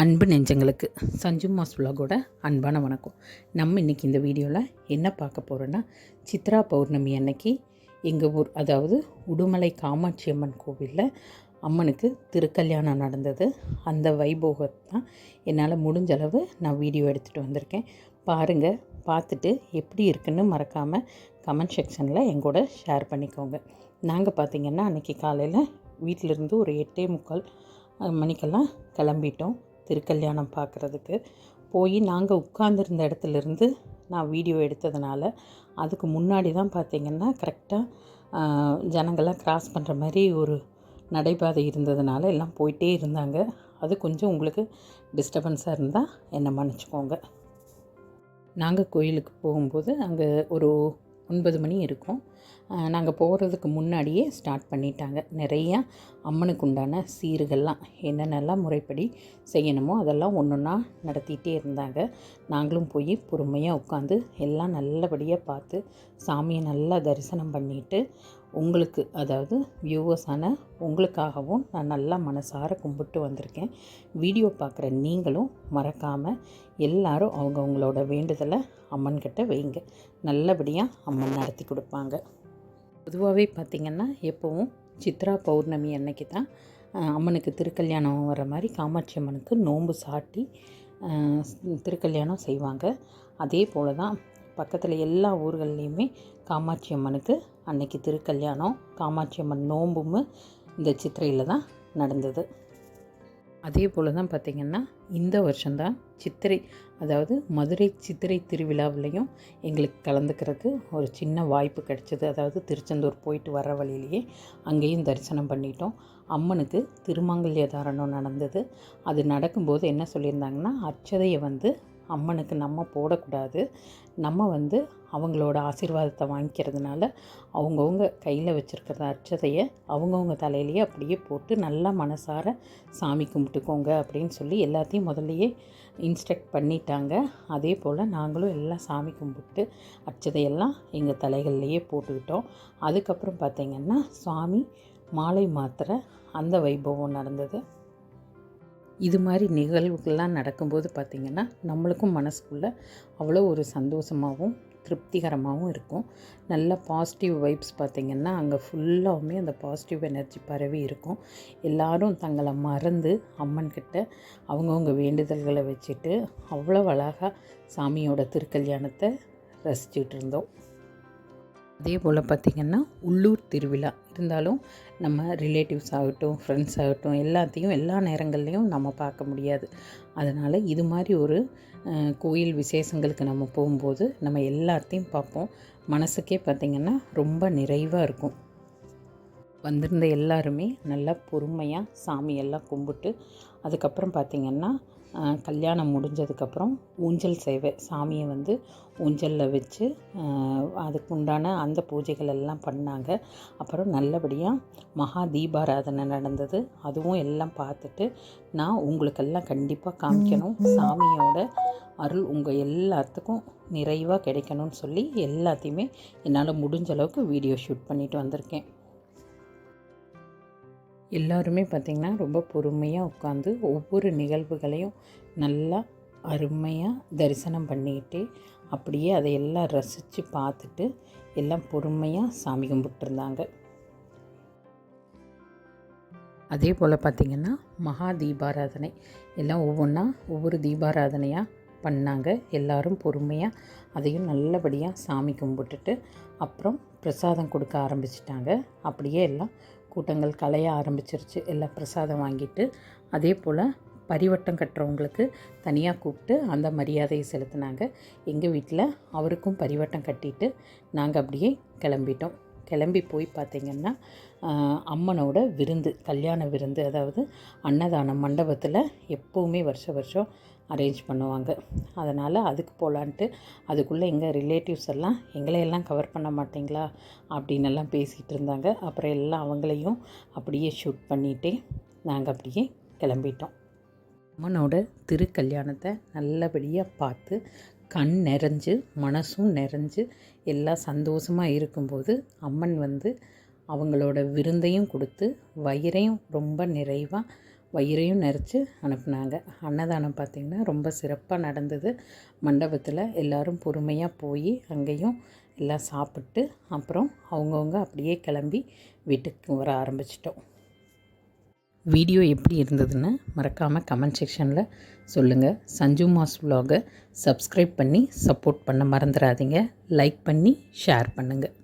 அன்பு நெஞ்சங்களுக்கு சஞ்சு மாஸ் விலாகோட அன்பான வணக்கம். நம்ம இன்றைக்கி இந்த வீடியோவில் என்ன பார்க்க போகிறோன்னா சித்ரா பௌர்ணமி அன்னைக்கு எங்கள் ஊர் அதாவது உடுமலை காமாட்சி அம்மன் கோவிலில் அம்மனுக்கு திருக்கல்யாணம் நடந்தது. அந்த வைபோகத்தை தான் என்னால் முடிஞ்ச அளவு நான் வீடியோ எடுத்துகிட்டு வந்திருக்கேன். பாருங்கள் பார்த்துட்டு எப்படி இருக்குன்னு மறக்காமல் கமெண்ட் செக்ஷனில் எங்கூட ஷேர் பண்ணிக்கோங்க. நாங்கள் பார்த்திங்கன்னா அன்றைக்கி காலையில் வீட்டிலேருந்து ஒரு எட்டே முக்கால் மணிக்கெல்லாம் கிளம்பிட்டோம். திருக்கல்யாணம் பார்க்குறதுக்கு போய் நாங்கள் உட்காந்துருந்த இடத்துலேருந்து நான் வீடியோ எடுத்ததுனால அதுக்கு முன்னாடி தான் பார்த்திங்கன்னா கரெக்டாக ஜனங்கள்லாம் கிராஸ் பண்ணுற மாதிரி ஒரு நடைபாதை இருந்ததுனால எல்லாம் போயிட்டே இருந்தாங்க. அது கொஞ்சம் உங்களுக்கு டிஸ்டர்பன்ஸாக இருந்தால் என்னை மன்னிச்சுக்கோங்க. நாங்கள் கோயிலுக்கு போகும்போது அங்கே ஒரு ஒன்பது மணி இருக்கும். நாங்கள் போகிறதுக்கு முன்னாடியே ஸ்டார்ட் பண்ணிட்டாங்க. நிறையா அம்மனுக்கு உண்டான சீர்கள்லாம் என்னென்னலாம் முறைப்படி செய்யணுமோ அதெல்லாம் ஒன்று ஒன்றா நடத்திட்டே இருந்தாங்க. நாங்களும் போய் பொறுமையாக உட்காந்து எல்லாம் நல்லபடியாக பார்த்து சாமியை நல்லா தரிசனம் பண்ணிட்டு உங்களுக்கு அதாவது வியூவர்ஸான உங்களுக்காகவும் நான் நல்லா மனசார கும்பிட்டு வந்திருக்கேன். வீடியோ பார்க்குற நீங்களும் மறக்காமல் எல்லாரும் அவங்கவுங்களோட வேண்டுதலை அம்மன்கிட்ட வைங்க. நல்லபடியாக அம்மன் நடத்தி கொடுப்பாங்க. பொதுவாகவே பார்த்திங்கன்னா எப்போவும் சித்ரா பௌர்ணமி அன்னைக்கு தான் அம்மனுக்கு திருக்கல்யாணம் வர மாதிரி காமாட்சி அம்மனுக்கு நோன்பு சாட்டி திருக்கல்யாணம் செய்வாங்க. அதே போல் தான் பக்கத்தில் எல்லா ஊர்கள்லேயுமே காமாட்சி அம்மனுக்கு அன்னைக்கு திருக்கல்யாணம் காமாட்சி அம்மன் நோம்பும் இந்த சித்திரையில் தான் நடந்தது. அதே போல் தான் பார்த்திங்கன்னா இந்த வருஷம்தான் சித்திரை அதாவது மதுரை சித்திரை திருவிழாவிலையும் எங்களுக்கு கலந்துக்கிறதுக்கு ஒரு சின்ன வாய்ப்பு கிடைச்சிது. அதாவது திருச்செந்தூர் போயிட்டு வர வழியிலேயே அங்கேயும் தரிசனம் பண்ணிட்டோம். அம்மனுக்கு திருமாங்கல்ய தாரணம் நடந்தது. அது நடக்கும்போது என்ன சொல்லியிருந்தாங்கன்னா அச்சதையை வந்து அம்மனுக்கு நம்ம போடக்கூடாது. நம்ம வந்து அவங்களோட ஆசீர்வாதத்தை வாங்கிக்கிறதுனால அவங்கவுங்க கையில் வச்சுருக்கிற அச்சதையை அவங்கவுங்க தலையிலேயே அப்படியே போட்டு நல்லா மனசார சாமி கும்பிட்டுக்கோங்க அப்படின்னு சொல்லி எல்லாத்தையும் முதல்லையே இன்ஸ்ட்ரக்ட் பண்ணிட்டாங்க. அதே போல் நாங்களும் எல்லாம் சாமி கும்பிட்டு அச்சதையெல்லாம் எங்கள் தலைகள்லையே போட்டுக்கிட்டோம். அதுக்கப்புறம் பார்த்திங்கன்னா சுவாமி மாலை மாத்திர அந்த வைபவம் நடந்தது. இது மாதிரி நிகழ்வுகள்லாம் நடக்கும்போது பார்த்திங்கன்னா நம்மளுக்கும் மனசுக்குள்ளே அவ்வளோ ஒரு சந்தோஷமாகவும் திருப்திகரமாகவும் இருக்கும். நல்ல பாசிட்டிவ் வைப்ஸ் பார்த்திங்கன்னா அங்கே ஃபுல்லாகவுமே அந்த பாசிட்டிவ் எனர்ஜி பரவி இருக்கும். எல்லாரும் தங்களை மறந்து அம்மன்கிட்ட அவங்கவுங்க வேண்டுதல்களை வச்சுட்டு அவ்வளோ அழகாக சாமியோட திருக்கல்யாணத்தை ரசிச்சுட்டு இருந்தோம். அதே போல் பார்த்திங்கன்னா உள்ளூர் திருவிழா இருந்தாலும் நம்ம ரிலேட்டிவ்ஸ் ஆகட்டும் ஃப்ரெண்ட்ஸ் ஆகட்டும் எல்லாத்தையும் எல்லா நேரங்கள்லையும் நம்ம பார்க்க முடியாது. அதனால் இது மாதிரி ஒரு கோயில் விசேஷங்களுக்கு நம்ம போகும்போது நம்ம எல்லாத்தையும் பார்ப்போம். மனசுக்கே பார்த்திங்கன்னா ரொம்ப நிறைவாக இருக்கும். வந்திருந்த எல்லாருமே நல்லா பொறுமையாக சாமியெல்லாம் கும்பிட்டு அதுக்கப்புறம் பார்த்திங்கன்னா கல்யாணம் முடிஞ்சதுக்கப்புறம் ஊஞ்சல் சேவை சாமியை வந்து ஊஞ்சலில் வச்சு அதுக்கு உண்டான அந்த பூஜைகள் எல்லாம் பண்ணாங்க. அப்புறம் நல்லபடியாக மகா தீபாராதனை நடந்தது. அதுவும் எல்லாம் பார்த்துட்டு நான் உங்களுக்கெல்லாம் கண்டிப்பாக காமிக்கணும். சாமியோட அருள் உங்கள் எல்லாத்துக்கும் நிறைவாக கிடைக்கணும்னு சொல்லி எல்லாத்தையுமே என்னால் முடிஞ்ச அளவுக்கு வீடியோ ஷூட் பண்ணிட்டு வந்திருக்கேன். எல்லாருமே பார்த்திங்கன்னா ரொம்ப பொறுமையாக உட்காந்து ஒவ்வொரு நிகழ்வுகளையும் நல்லா அருமையாக தரிசனம் பண்ணிக்கிட்டு அப்படியே அதை எல்லாம் ரசித்து பார்த்துட்டு எல்லாம் பொறுமையாக சாமி கும்பிட்டுருந்தாங்க. அதே போல் பார்த்திங்கன்னா மகா தீபாராதனை. எல்லாம் ஒவ்வொன்றா ஒவ்வொரு தீபாராதனையாக பண்ணாங்க. எல்லாரும் பொறுமையாக அதையும் நல்லபடியாக சாமி கும்பிட்டுட்டு அப்புறம் பிரசாதம் கொடுக்க ஆரம்பிச்சிட்டாங்க. அப்படியே எல்லாம் கூட்டங்கள் கலைய ஆரம்பிச்சிருச்சு. எல்லாம் பிரசாதம் வாங்கிட்டு அதே போல் பரிவட்டம் கட்டுறவங்களுக்கு தனியாக கூப்பிட்டு அந்த மரியாதையை செலுத்தினாங்க. எங்கள் வீட்டில் அவருக்கும் பரிவட்டம் கட்டிட்டு நாங்கள் அப்படியே கிளம்பிட்டோம். கிளம்பி போய் பார்த்திங்கன்னா அம்மனோட விருந்து கல்யாண விருந்து அதாவது அன்னதானம் மண்டபத்தில் எப்போவுமே வருஷ வருஷம் அரேஞ்ச் பண்ணுவாங்க. அதனால் அதுக்கு போகலான்ட்டு அதுக்குள்ளே எங்கள் ரிலேட்டிவ்ஸ் எல்லாம் எங்களையெல்லாம் கவர் பண்ண மாட்டீங்களா? அப்படின்னு எல்லாம் பேசிகிட்டு இருந்தாங்க. அப்புறம் எல்லாம் அவங்களையும் அப்படியே ஷூட் பண்ணிகிட்டே நாங்கள் அப்படியே கிளம்பிட்டோம். அம்மனோட திருக்கல்யாணத்தை நல்லபடியாக பார்த்து கண் நிறைஞ்சு மனசும் நிறைஞ்சு எல்லாம் சந்தோஷமாக இருக்கும்போது அம்மன் வந்து அவங்களோட விருந்தையும் கொடுத்து வயிறையும் ரொம்ப நிறைவாக வயிறையும் நிறைச்சி அனுப்புனாங்க. அன்னதானம் பார்த்திங்கன்னா ரொம்ப சிறப்பாக நடந்தது. மண்டபத்தில் எல்லோரும் பொறுமையாக போய் அங்கேயும் எல்லாம் சாப்பிட்டு அப்புறம் அவங்கவுங்க அப்படியே கிளம்பி வீட்டுக்கு வர ஆரம்பிச்சிட்டோம். வீடியோ எப்படி இருந்ததுன்னு மறக்காமல் கமெண்ட் செக்ஷனில் சொல்லுங்கள் சஞ்சு மாஸ் விலாகை சப்ஸ்கிரைப் பண்ணி சப்போர்ட் பண்ண மறந்துடாதீங்க லைக் பண்ணி ஷேர் பண்ணுங்கள்